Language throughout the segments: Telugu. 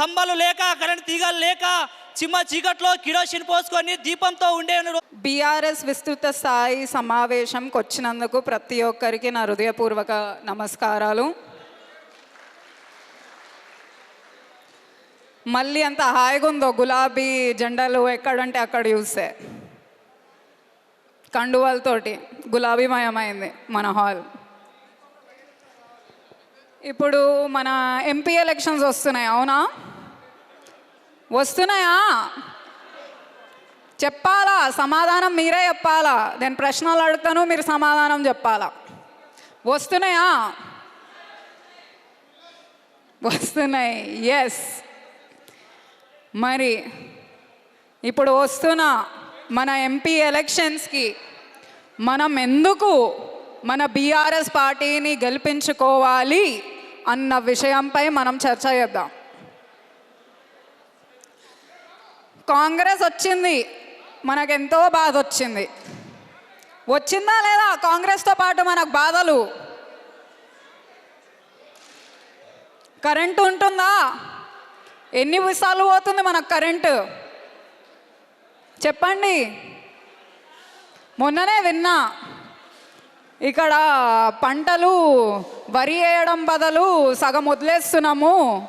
స్తంభాలు లేక కరెంట్ తీగలు లేక చిమ్మ చీకట్లో కిరోసిన్ పోసుకొని దీపంతో ఉండే బీఆర్ఎస్ విస్తృత స్థాయి సమావేశంకి వచ్చినందుకు ప్రతి ఒక్కరికి నా హృదయపూర్వక నమస్కారాలు. మళ్ళీ అంత హాయిగా ఉందో గులాబీ జెండాలు ఎక్కడంటే అక్కడ చూస్తే కండువాలతోటి గులాబీమయమైంది మన హాల్. ఇప్పుడు మన ఎంపీ ఎలక్షన్స్ వస్తున్నాయి అవునా? వస్తున్నాయా? చెప్పాలా? సమాధానం మీరే చెప్పాలా? నేను ప్రశ్నలు అడుగుతాను మీరు సమాధానం చెప్పాలా? వస్తున్నాయా? వస్తున్నాయి. ఎస్ మరి ఇప్పుడు వస్తున్న మన ఎంపీ ఎలక్షన్స్కి మనం ఎందుకు మన బీఆర్ఎస్ పార్టీని గెలిపించుకోవాలి అన్న విషయంపై మనం చర్చ చేద్దాం. కాంగ్రెస్ వచ్చింది. మనకెంతో బాధ వచ్చింది వచ్చిందా లేదా? కాంగ్రెస్తో పాటు మనకు బాధలు. కరెంటు ఉంటుందా? ఎన్ని విసార్లు పోతుంది మనకు కరెంటు? చెప్పండి. మొన్ననే విన్నా. ఇక్కడ పంటలు వరి వేయడం బదులు సగం వదిలేస్తున్నాము.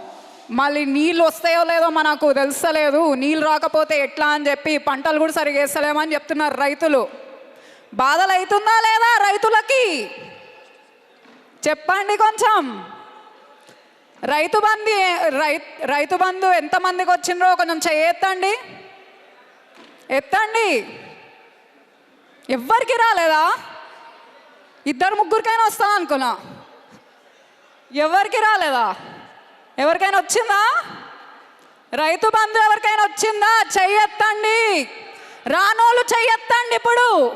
మళ్ళీ నీళ్ళు వస్తాయో లేదో మనకు తెలుస్తలేదు నీళ్ళు రాకపోతే ఎట్లా అని చెప్పి పంటలు కూడా సరిగా వేస్తలేమని చెప్తున్నారు రైతులు. బాధలు అవుతుందా లేదా రైతులకి? చెప్పండి కొంచెం. రైతు బంధు రై రైతు బంధు ఎంతమందికి వచ్చిండ్రో కొంచెం చేయెత్తండి ఎత్తండి. ఎవ్వరికి రాలేదా? ఇద్దరు ముగ్గురికైనా వస్తాను అనుకున్నా. ఎవరికి రాలేదా? ఎవరికైనా వచ్చిందా? రైతు బంధు ఎవరికైనా వచ్చిందా? చెయ్యెత్తండి. రానోళ్ళు చెయ్యెత్తండి ఇప్పుడు.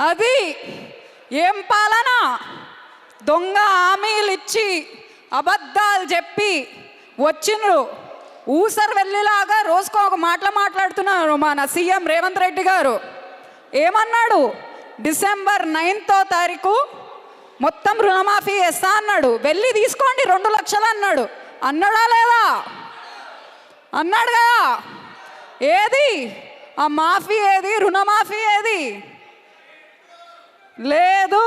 అది ఏం పాలన? దొంగ హామీలు ఇచ్చి అబద్ధాలు చెప్పి వచ్చిండ్రు. ఊసర్ వెళ్ళేలాగా రోజుకో ఒక మాటలు మాట్లాడుతున్నారు మన సీఎం రేవంత్ రెడ్డి గారు. ఏమన్నాడు? డిసెంబర్ నైన్తో తారీఖు మొత్తం రుణమాఫీ చేస్తా అన్నాడు. వెళ్ళి తీసుకోండి రెండు లక్షలు అన్నాడు. అన్నాడా లేదా? అన్నాడు కదా. ఏది? ఆ మాఫీ ఏది? రుణమాఫీ ఏది? లేదు.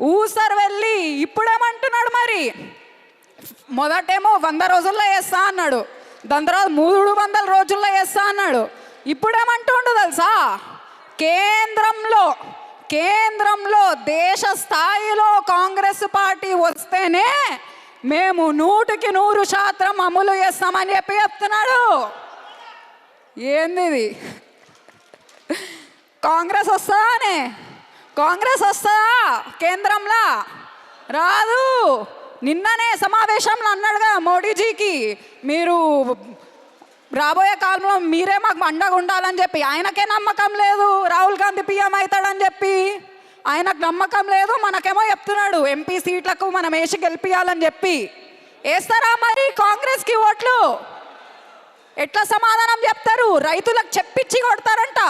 ఊసర్ వెళ్ళి ఇప్పుడేమంటున్నాడు మరి? మొదటేమో వంద రోజుల్లో వేస్తా అన్నాడు. దాని తర్వాత మూడు వందల రోజుల్లో వేస్తా అన్నాడు. ఇప్పుడేమంటుండు తెలుసా? కేంద్రంలో కేంద్రంలో దేశ స్థాయిలో కాంగ్రెస్ పార్టీ వస్తేనే మేము నూటికి నూరు శాతం అమలు చేస్తామని చెప్పి చెప్తున్నాడు. ఏంది కాంగ్రెస్ వస్తుందానే కాంగ్రెస్ వస్తుందా కేంద్రంలో? రాదు. నిన్ననే సమావేశంలో అన్నాడుగా మోడీజీకి మీరు రాబోయే కాలంలో మీరే మాకు అండగా ఉండాలని చెప్పి ఆయనకే నమ్మకం లేదు. రాహుల్ గాంధీ పిఎం అవుతాడని చెప్పి ఆయనకు నమ్మకం లేదు. మనకేమో చెప్తున్నాడు ఎంపీ సీట్లకు మనం వేసి గెలిపియాలని చెప్పి. వేస్తారా మరి కాంగ్రెస్కి ఓట్లు? ఎట్లా సమాధానం చెప్తారు? రైతులకు చెప్పించి కొడతారంట.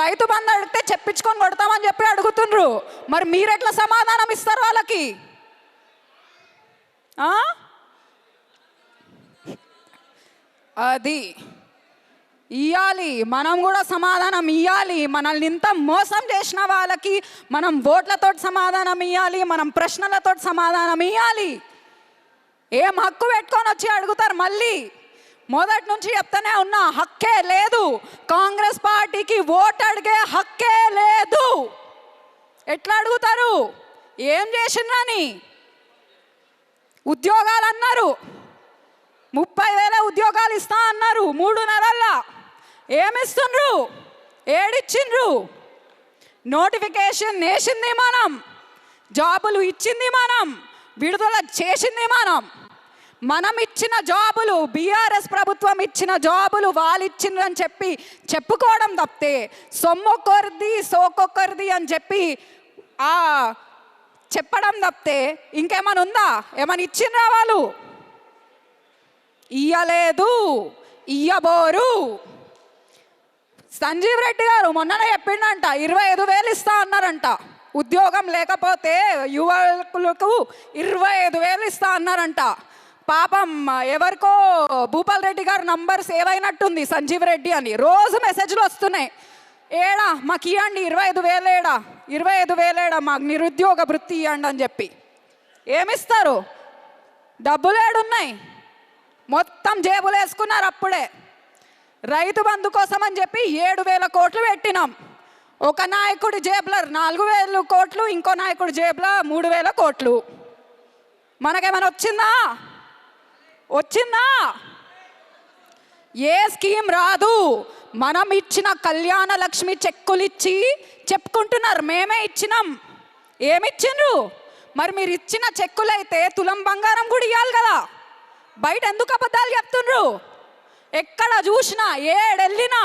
రైతు బంధు అడిగితే చెప్పించుకొని కొడతామని చెప్పి అడుగుతుండ్రు. మరి మీరెట్లా సమాధానం ఇస్తారు వాళ్ళకి? అది. ఇయ్యాలి. మనం కూడా సమాధానం ఇవ్వాలి మనల్ని ఇంత మోసం చేసిన వాళ్ళకి మనం ఓట్లతో సమాధానం ఇవ్వాలి మనం ప్రశ్నలతో సమాధానం ఇవ్వాలి ఏం హక్కు పెట్టుకొని వచ్చి అడుగుతారు మళ్ళీ. మొదటి నుంచి చెప్తానే ఉన్నా హక్కే లేదు. కాంగ్రెస్ పార్టీకి ఓట్ అడిగే హక్కే లేదు. ఎట్లా అడుగుతారు? ఏం చేసిండ్రని ఉద్యోగాలు అన్నారు. ముప్పై వేల ఉద్యోగాలు ఇస్తా అన్నారు. మూడు నెలల్లో ఏమిస్తుండ్రు? ఏడిచ్చిండ్రు? నోటిఫికేషన్ వేసింది మనం. జాబులు ఇచ్చింది మనం. విడుదల చేసింది మనం. మనం ఇచ్చిన జాబులు బీఆర్ఎస్ ప్రభుత్వం ఇచ్చిన జాబులు వాళ్ళు ఇచ్చిండ్రని చెప్పి చెప్పుకోవడం తప్పితే సొమ్మొక్కరిది సోకొక్కరిది అని చెప్పి ఆ చెప్పడం తప్పితే ఇంకేమైనా ఉందా ఏమైనా ఇచ్చిండ్రా వాళ్ళు? ఇయ్యలేదు ఇయ్యబోరు. సంజీవ్ రెడ్డి గారు మొన్ననే చెప్పిండంట ఇరవై ఐదు వేలు ఇస్తా అన్నారంట. ఉద్యోగం లేకపోతే యువకులకు ఇరవై ఐదు వేలు ఇస్తా అన్నారంట. పాపం ఎవరికో భూపాల్ రెడ్డి గారు నంబర్ సేవ్ అయినట్టుంది సంజీవ్ రెడ్డి అని. రోజు మెసేజ్లు వస్తున్నాయి. ఏడా మాకు ఇవ్వండి ఇరవై ఐదు వేలేడా ఇరవై ఐదు వేలేడా మాకు నిరుద్యోగ వృత్తి ఇవ్వండి అని చెప్పి. ఏమిస్తారు? డబ్బులు ఏడున్నాయి. మొత్తం జేబులు వేసుకున్నారు అప్పుడే. రైతు బంధు కోసం అని చెప్పి ఏడు వేల కోట్లు పెట్టినాం. ఒక నాయకుడి జేబులో నాలుగు వేల కోట్లు ఇంకో నాయకుడి జేబులో మూడు వేల కోట్లు. మనకేమైనా వచ్చిందా? వచ్చిందా? ఏ స్కీమ్ రాదు. మనం ఇచ్చిన కళ్యాణ లక్ష్మి చెక్కులు ఇచ్చి చెప్పుకుంటున్నారు. మేమే ఇచ్చినాం. ఏమిచ్చిండ్రు? మరి మీరు ఇచ్చిన చెక్కులైతే తులం బంగారం కూడా ఇవ్వాలి కదా. బయట ఎందుకు అబద్ధాలు చెప్తుండ్రు? ఎక్కడ చూసినా ఏడెళ్ళినా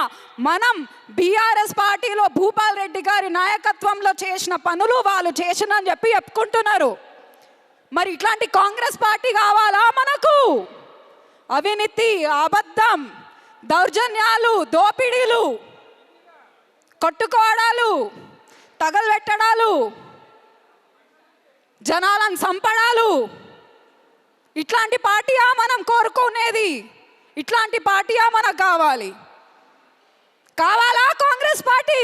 మనం బీఆర్ఎస్ పార్టీలో భూపాల్ రెడ్డి గారి నాయకత్వంలో చేసిన పనులు వాళ్ళు చేసిన అని చెప్పి చెప్పుకుంటున్నారు. మరి ఇట్లాంటి కాంగ్రెస్ పార్టీ కావాలా మనకు? అవినీతి అబద్ధం దౌర్జన్యాలు దోపిడీలు కొట్టుకోవడాలు తగలబెట్టడాలు జనాలను చంపడాలు ఇట్లాంటి పార్టీయా మనం కోరుకునేది? ఇట్లాంటి పార్టీయా మనకు కావాలి? కావాలా కాంగ్రెస్ పార్టీ?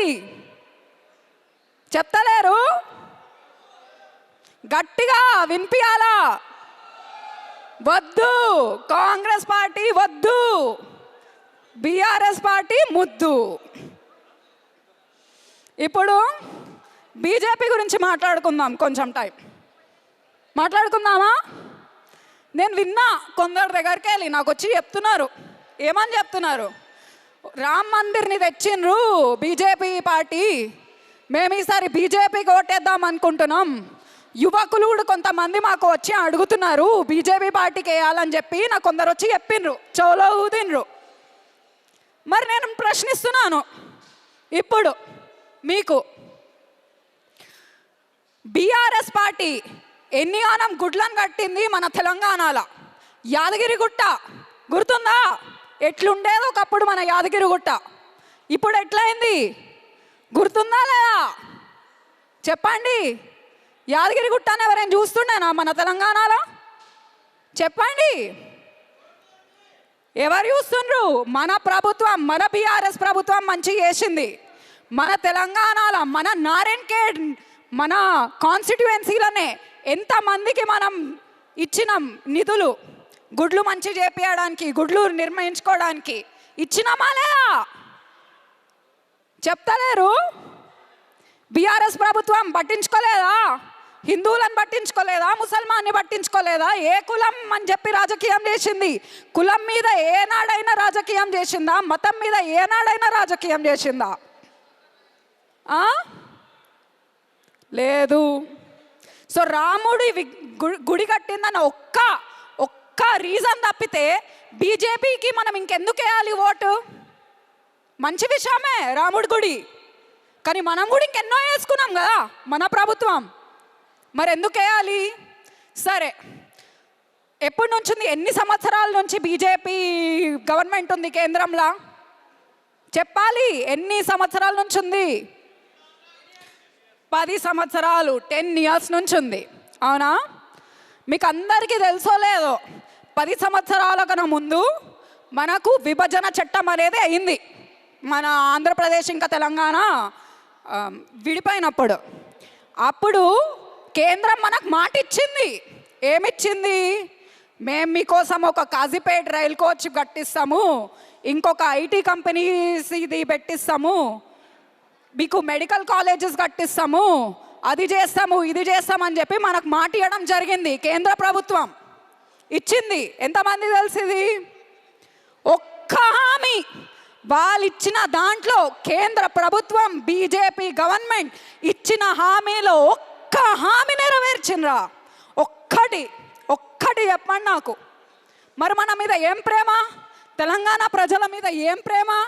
చెప్తలేరు? గట్టిగా వినిపించాలా వద్దు. కాంగ్రెస్ పార్టీ వద్దు. బీఆర్ఎస్ పార్టీ ముద్దు. ఇప్పుడు బీజేపీ గురించి మాట్లాడుకుందాం కొంచెం టైం. మాట్లాడుకుందామా? నేను విన్నా కొందరి దగ్గరికి వెళ్ళి నాకు వచ్చి చెప్తున్నారు. ఏమని చెప్తున్నారు? రామ్ మందిర్ని తెచ్చిండ్రు బీజేపీ పార్టీ. మేము ఈసారి బీజేపీకి ఓటేద్దాం అనుకుంటున్నాం. యువకులు కూడా కొంతమంది మాకు వచ్చి అడుగుతున్నారు బీజేపీ పార్టీకి వేయాలని చెప్పి నాకు కొందరు వచ్చి చెప్పిండ్రు చెవులో ఊదిండ్రు. మరి నేను ప్రశ్నిస్తున్నాను ఇప్పుడు మీకు బీఆర్ఎస్ పార్టీ ఎన్నిగానం గుడ్లను కట్టింది మన తెలంగాణలో. యాదగిరిగుట్ట గుర్తుందా? ఎట్లుండేది ఒకప్పుడు మన యాదగిరిగుట్ట. ఇప్పుడు ఎట్లయింది? గుర్తుందా లేదా? చెప్పండి. యాదగిరిగుట్ట అని ఎవరైనా చూస్తుండేనా మన తెలంగాణలో? చెప్పండి. ఎవరు చూస్తుండ్రు? మన ప్రభుత్వం మన బీఆర్ఎస్ ప్రభుత్వం మంచిగా చేసింది. మన తెలంగాణలో మన నారాయణ్ కేడ్ మన కాన్స్టిట్యుయెన్సీలోనే ఎంతమందికి మనం ఇచ్చినాం నిధులు? గుడ్లు మంచి చేపించడానికి గుడ్లు నిర్మించుకోవడానికి ఇచ్చినామా లేదా? చెప్తలేరు? బీఆర్ఎస్ ప్రభుత్వం పట్టించుకోలేదా? హిందువులను పట్టించుకోలేదా? ముసల్మాన్ని పట్టించుకోలేదా? ఏ కులం అని చెప్పి రాజకీయం చేసింది? కులం మీద ఏనాడైనా రాజకీయం చేసిందా? మతం మీద ఏనాడైనా రాజకీయం చేసిందా? లేదు. సో రాముడు గుడి కట్టిందన్న ఒక్క ఒక్క రీజన్ తప్పితే బీజేపీకి మనం ఇంకెందుకు వేయాలి ఓటు? మంచి విషయమే రాముడి గుడి. కానీ మనం కూడా ఇంకెన్నో వేసుకున్నాం కదా మన ప్రభుత్వం. మరి ఎందుకు వేయాలి? సరే ఎప్పటి నుంచి ఉంది? ఎన్ని సంవత్సరాల నుంచి బీజేపీ గవర్నమెంట్ ఉంది కేంద్రంలో? చెప్పాలి ఎన్ని సంవత్సరాల నుంచి ఉంది? పది సంవత్సరాలు టెన్ ఇయర్స్ నుంచి ఉంది అవునా? మీకు అందరికీ తెలుసో లేదో పది సంవత్సరాల కన్నా ముందు మనకు విభజన చట్టం అనేది అయింది. మన ఆంధ్రప్రదేశ్ ఇంకా తెలంగాణ విడిపోయినప్పుడు. అప్పుడు కేంద్రం మనకు మాట ఇచ్చింది ఏమిచ్చింది? మేము మీకోసం ఒక కాజీపేట్ రైల్ కోచ్ కట్టిస్తాము ఇంకొక ఐటీ కంపెనీస్ ఇది పెట్టిస్తాము మీకు మెడికల్ కాలేజెస్ కట్టిస్తాము అది చేస్తాము ఇది చేస్తామని చెప్పి మనకు మాట ఇవ్వడం జరిగింది కేంద్ర ప్రభుత్వం. ఇచ్చింది. ఎంతమంది తెలిసింది? ఒక్క హామీ. వాళ్ళు ఇచ్చిన దాంట్లో కేంద్ర ప్రభుత్వం బీజేపీ గవర్నమెంట్ ఇచ్చిన హామీలో ఒక్క హామీ నెరవేర్చిండ్రా. ఒక్కటి. ఒక్కటి చెప్పండి నాకు. మరి మన మీద ఏం ప్రేమ? తెలంగాణ ప్రజల మీద ఏం ప్రేమ?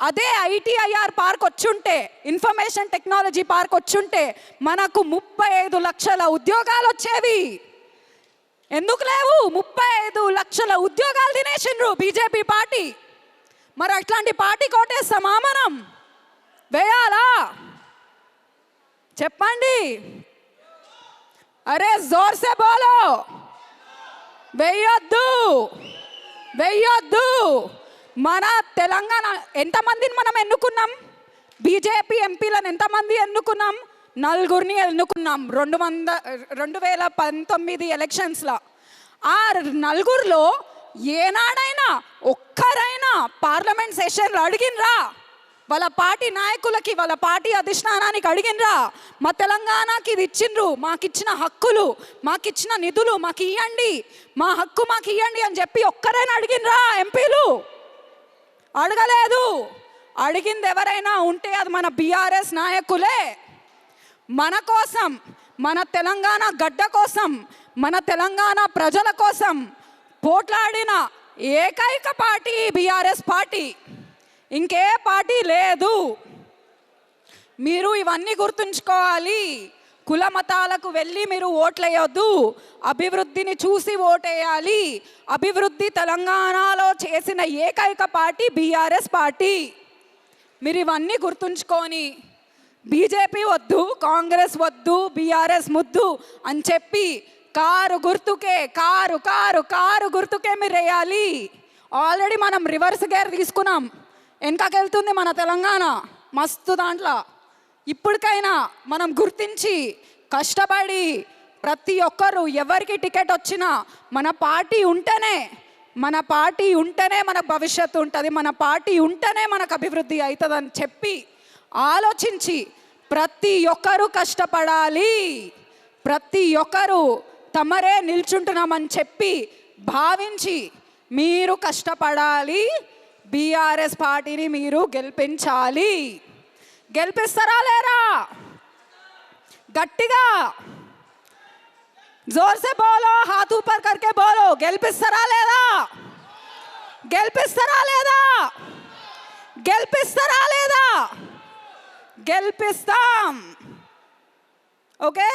అదే I T I R park వచ్చుంటే ఇన్ఫర్మేషన్ టెక్నాలజీ పార్క్ వచ్చుంటే మనకు ముప్పై ఐదు లక్షల ఉద్యోగాలు వచ్చేవి. ఎందుకు లేవు? ముప్పై ఐదు లక్షల ఉద్యోగాలు తినేసిండ్రు బీజేపీ పార్టీ. మరి అట్లాంటి పార్టీ కోటేస్తామా మనం? వేయాలా? చెప్పండి. అరే జోర్సే బోలో. వేయొద్దు. వెయ్యొద్దు. మన తెలంగాణ ఎంతమందిని మనం ఎన్నుకున్నాం? బీజేపీ ఎంపీలను ఎంతమంది ఎన్నుకున్నాం? నలుగురిని ఎన్నుకున్నాం. రెండు వంద రెండు వేల పంతొమ్మిది ఎలక్షన్స్లో. ఆ నలుగురిలో ఏనాడైనా ఒక్కరైనా పార్లమెంట్ సెషన్లు అడిగినరా? వాళ్ళ పార్టీ నాయకులకి వాళ్ళ పార్టీ అధిష్టానానికి అడిగినరా? మా తెలంగాణకి ఇది ఇచ్చిండ్రు మాకిచ్చిన హక్కులు మాకు ఇచ్చిన నిధులు మాకు ఇవ్వండి మా హక్కు మాకు ఇవ్వండి అని చెప్పి ఒక్కరైనా అడిగినరా ఎంపీలు? అడగలేదు. అడిగింది ఎవరైనా ఉంటే అది మన బీఆర్ఎస్ నాయకులే. మన కోసం మన తెలంగాణ గడ్డ కోసం మన తెలంగాణ ప్రజల కోసం పోట్లాడిన ఏకైక party B R S party. ఇంకే పార్టీ లేదు. మీరు ఇవన్నీ గుర్తుంచుకోవాలి. కుల మతాలకు వెళ్ళి మీరు ఓట్లేయొద్దు. అభివృద్ధిని చూసి ఓటేయాలి. అభివృద్ధి తెలంగాణలో చేసిన ఏకైక పార్టీ బీఆర్ఎస్ పార్టీ. మీరు ఇవన్నీ గుర్తుంచుకొని బీజేపీ వద్దు కాంగ్రెస్ వద్దు బీఆర్ఎస్ ముద్దు అని చెప్పి కారు గుర్తుకే కారు కారు కారు గుర్తుకే మీరు వేయాలి. ఆల్రెడీ మనం రివర్స్ గేర్ తీసుకున్నాం. వెనకకెళ్తుంది మన తెలంగాణ మస్తు దాంట్లో. ఇప్పటికైనా మనం గుర్తించి కష్టపడి ప్రతి ఒక్కరు ఎవరికి టికెట్ వచ్చినా మన పార్టీ ఉంటేనే మన పార్టీ ఉంటేనే మన భవిష్యత్తు ఉంటుంది మన పార్టీ ఉంటేనే మనకు అభివృద్ధి అవుతుందని చెప్పి ఆలోచించి ప్రతి ఒక్కరూ కష్టపడాలి. ప్రతి ఒక్కరూ తమరే నిల్చుంటున్నామని చెప్పి భావించి మీరు కష్టపడాలి. बीआरएस पार्टी गेलि गेलिस्तारा लेरा गट्टिगा ज़ोर से बोलो हाथ ऊपर करके बोलो गेलिस्तारा लेदा गेलिस्तारा लेदा गेलिस्तारा लेदा गेलिस्ता ओके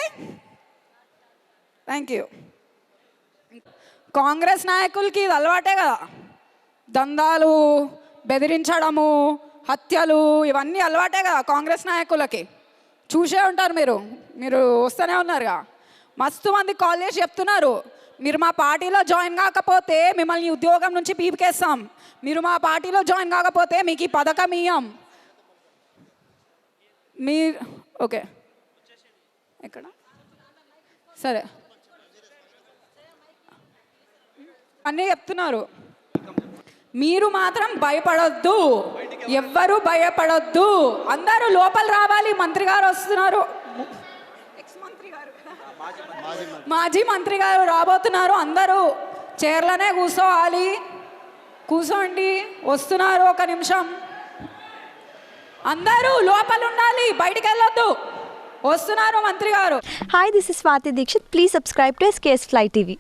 थैंक यू कांग्रेस नायक की अलवाटे कदा దందాలు బెదిరించడము హత్యలు ఇవన్నీ అలవాటే కదా కాంగ్రెస్ నాయకులకి. చూసే ఉంటారు మీరు. మీరు వస్తూనే ఉన్నారుగా. మస్తు మంది కాల్ చేసి చెప్తున్నారు. మీరు మా పార్టీలో జాయిన్ కాకపోతే మిమ్మల్ని ఉద్యోగం నుంచి పీపికేస్తాం మీరు మా పార్టీలో జాయిన్ కాకపోతే మీకు ఈ పథకం ఇయ్యం. మీ ఓకే. ఎక్కడ? సరే. అన్నీ చెప్తున్నారు. మీరు మాత్రం భయపడొద్దు. ఎవ్వరు భయపడొద్దు. అందరూ లోపల రావాలి. మంత్రి గారు వస్తున్నారు. మాజీ మంత్రి గారు రాబోతున్నారు. అందరూ చైర్లనే కూర్చోవాలి కూర్చోండి వస్తున్నారు ఒక నిమిషం. అందరూ లోపల ఉండాలి. బయటికి వెళ్ళొద్దు వస్తున్నారు మంత్రి గారు. Hi this is Swathi Dikshit please subscribe to S K S fly TV